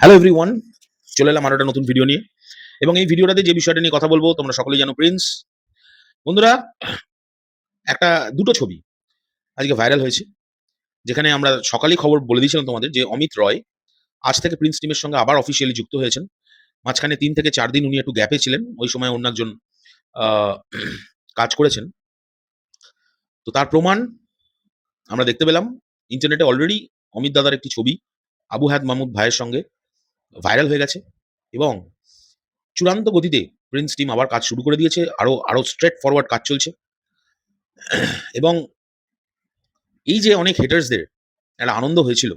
Hello everyone চলে এলাম আরও একটা নতুন ভিডিও নিয়ে। এবং এই ভিডিওটাতে যে বিষয়টা নিয়ে কথা বলব, তোমরা সকলেই জানো প্রিন্স বন্ধুরা, একটা দুটো ছবি আজকে ভাইরাল হয়েছে, যেখানে আমরা সকালেই খবর বলে দিয়েছিলাম তোমাদের যে অমিত রয় আজ থেকে প্রিন্স টিমের সঙ্গে আবার অফিসিয়ালি যুক্ত হয়েছেন। মাঝখানে তিন থেকে চার দিন উনি একটু গ্যাপে ছিলেন, ওই সময় অন্য একজন কাজ করেছেন। তো তার প্রমাণ আমরা দেখতে পেলাম। ইন্টারনেটে অলরেডি অমিত দাদার একটি ছবি আবু হায়াত মাহমুদ ভাইয়ের সঙ্গে। ভাইরাল হয়ে গেছে এবং চূড়ান্ত গতিতে প্রিন্স টিম আবার কাজ শুরু করে দিয়েছে, আরও আরও স্ট্রেট ফরওয়ার্ড কাজ চলছে। এবং এই যে অনেক হেটার্সদের একটা আনন্দ হয়েছিল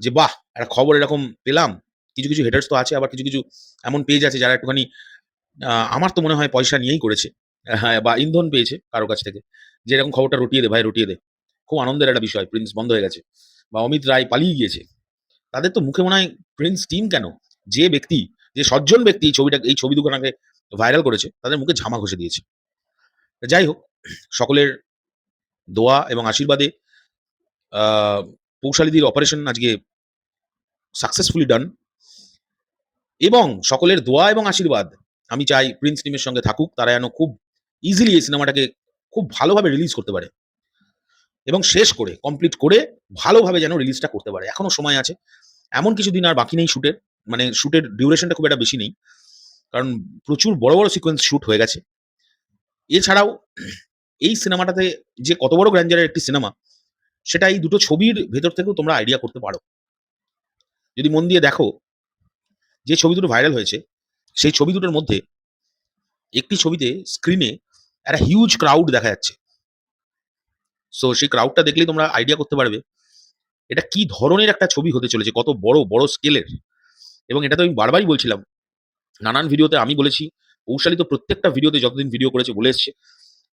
যে, বাহ, একটা খবর এরকম পেলাম। কিছু কিছু হেটার্স তো আছে, আবার কিছু কিছু এমন পেজ আছে যারা একটুখানি আমার তো মনে হয় পয়সা নিয়েই করেছে হ্যাঁ বা ইন্ধন পেয়েছে কারও কাছ থেকে, যে এরকম খবরটা রটিয়ে দে, ভাই, রটিয়ে দে। খুব আনন্দের একটা বিষয় প্রিন্স বন্ধ হয়ে গেছে, বা অমিত রায় পালিয়ে গিয়েছে। তাদের তো মুখে মনে হয় প্রিন্স টিম কেন? যে ব্যক্তি, যে সজ্জন ব্যক্তি এই ছবিটা, এই ছবি দুখানাকে ভাইরাল করেছে, তাদের মুখে ঝামা ঘষে দিয়েছে। যাই হোক, সকলের দোয়া এবং আশীর্বাদে পৌশালীদির অপারেশন আজকে সাকসেসফুলি ডান এবং সকলের দোয়া এবং আশীর্বাদ, আমি চাই প্রিন্স টিমের সঙ্গে থাকুক, তারা যেন খুব ইজিলি এই সিনেমাটাকে খুব ভালোভাবে রিলিজ করতে পারে। এবং শেষ করে কমপ্লিট করে ভালোভাবে যেন রিলিজটা করতে পারে। এখনও সময় আছে। এমন কিছু দিন আর বাকি নেই শ্যুটের মানে শ্যুটের ডিউরেশনটা খুব একটা বেশি নেই। কারণ প্রচুর বড় বড় সিকোয়েন্স শুট হয়ে গেছে। এছাড়াও এই সিনেমাটাতে যে কত বড় গ্র্যান্ডারের একটি সিনেমা সেটা এই দুটো ছবির ভেতর থেকেও তোমরা আইডিয়া করতে পারো। যদি মন দিয়ে দেখো, যে ছবি দুটো ভাইরাল হয়েছে, সেই ছবি দুটোর মধ্যে একটি ছবিতে স্ক্রিনে একটা হিউজ ক্রাউড দেখা যাচ্ছে। সো সেই ক্রাউডটা দেখলেই তোমরা আইডিয়া করতে পারবে। এটা কি ধরনের একটা ছবি হতে চলেছে, কত বড় বড় স্কেলের এবং এটা তো আমি বারবারই বলছিলাম। নানান ভিডিওতে আমি বলেছি কৌশালী তো প্রত্যেকটা ভিডিওতে যতদিন ভিডিও করেছে বলে এসছে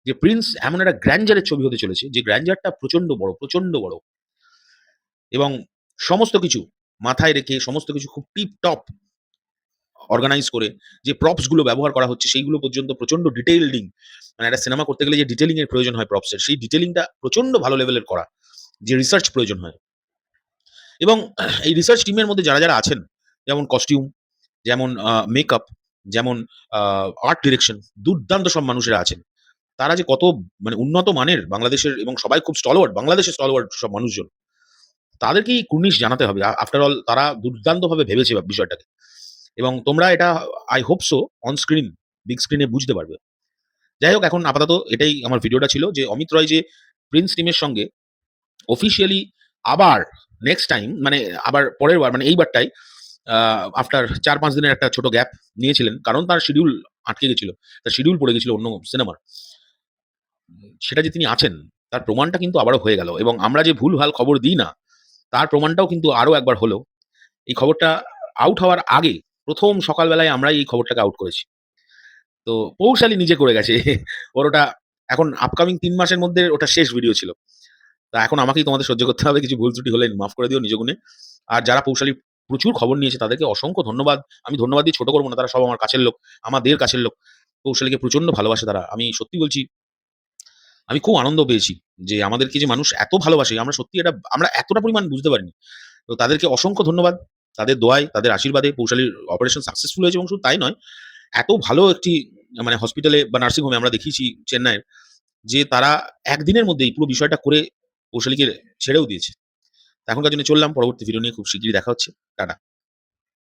যে প্রিন্স এমন একটা গ্র্যান্ডারের ছবি হতে চলেছে যে গ্র্যান্ডারটা প্রচণ্ড বড় প্রচণ্ড বড়। এবং সমস্ত কিছু মাথায় রেখে, সমস্ত কিছু খুব টিপ টপ অর্গানাইজ করে যে প্রপসগুলো ব্যবহার করা হচ্ছে, সেইগুলো পর্যন্ত প্রচণ্ড ডিটেইলডিং মানে একটা সিনেমা করতে গেলে যে ডিটেলিং এর প্রয়োজন হয় প্রপসের সেই ডিটেলিংটা প্রচণ্ড ভালো লেভেলের করা, যে রিসার্চ প্রয়োজন হয়। এবং এই রিসার্চ টিমের মধ্যে যারা যারা আছেন, যেমন কস্টিউম যেমন মেকআপ যেমন আর্ট ডিরেকশন দুর্দান্ত সব মানুষেরা আছেন। তারা যে কত মানে উন্নত মানের বাংলাদেশের এবং সবাই খুব স্টলওয়ার্ড বাংলাদেশের স্টলওয়ার্ড সব মানুষজন, তাদেরকেই কুর্নিশ জানাতে হবে। আফটার অল তারা দুর্দান্তভাবে ভেবেছে বিষয়টাকে। এবং তোমরা এটা I hope so on screen big স্ক্রিনে বুঝতে পারবে। যাই হোক, এখন আপাতত এটাই আমার ভিডিওটা ছিল যে অমিত রয় যে প্রিন্স টিমের সঙ্গে অফিসিয়ালি আবার নেক্সট টাইম মানে আবার পরের বার মানে এইবারটাই আফটার চার পাঁচ দিনের একটা ছোট গ্যাপ নিয়েছিলেন, কারণ তার শিডিউল আটকে গেছিল, তার শিডিউল পড়ে গেছিল অন্য সিনেমার সেটা যে তিনি আছেন, তার প্রমাণটা কিন্তু আবারও হয়ে গেল এবং আমরা যে ভুল ভালো খবর দিই না, তার প্রমাণটাও কিন্তু আরও একবার হলো। এই খবরটা আউট হওয়ার আগে প্রথম সকালবেলায় আমরাই এই খবরটাকে আউট করেছি। তো পৌশালী নিজে করে গেছে। ওর ওটা এখন আপকামিং তিন মাসের মধ্যে ওটা শেষ ভিডিও ছিল। তা এখন আমাকেই তোমাদের সহ্য করতে হবে, কিছু ভুল ত্রুটি হলে মাফ করে দিও নিজ গুণে আর যারা পৌশালী প্রচুর খবর নিয়েছে তাদেরকে অসংখ্য ধন্যবাদ। আমি ধন্যবাদ দিয়ে ছোট করব না, তারা সব আমার কাছের লোক, আমাদের কাছের লোক। কৌশালীকে প্রচণ্ড ভালোবাসে তারা। আমি সত্যি বলছি, আমি খুব আনন্দ পেয়েছি যে আমাদেরকে যে মানুষ এত ভালোবাসে, আমরা সত্যি এটা, আমরা এতটা পরিমাণ বুঝতে পারিনি। তো তাদেরকে অসংখ্য ধন্যবাদ। তাদের দোয়ায়, তাদের আশীর্বাদে পৌশালীর অপারেশন সাকসেসফুল হয়েছে এবং শুধু তাই নয়, এত ভালো একটি মানে হসপিটালে বা নার্সিংহোমে আমরা দেখিয়েছি চেন্নাইয়ের, যে তারা একদিনের মধ্যেই পুরো বিষয়টা করে কৌশলীকে ছেড়েও দিয়েছে। এখনকার জন্য চললাম, পরবর্তী ভিডিও নিয়ে খুব শীঘ্রই দেখা হচ্ছে। টাটা।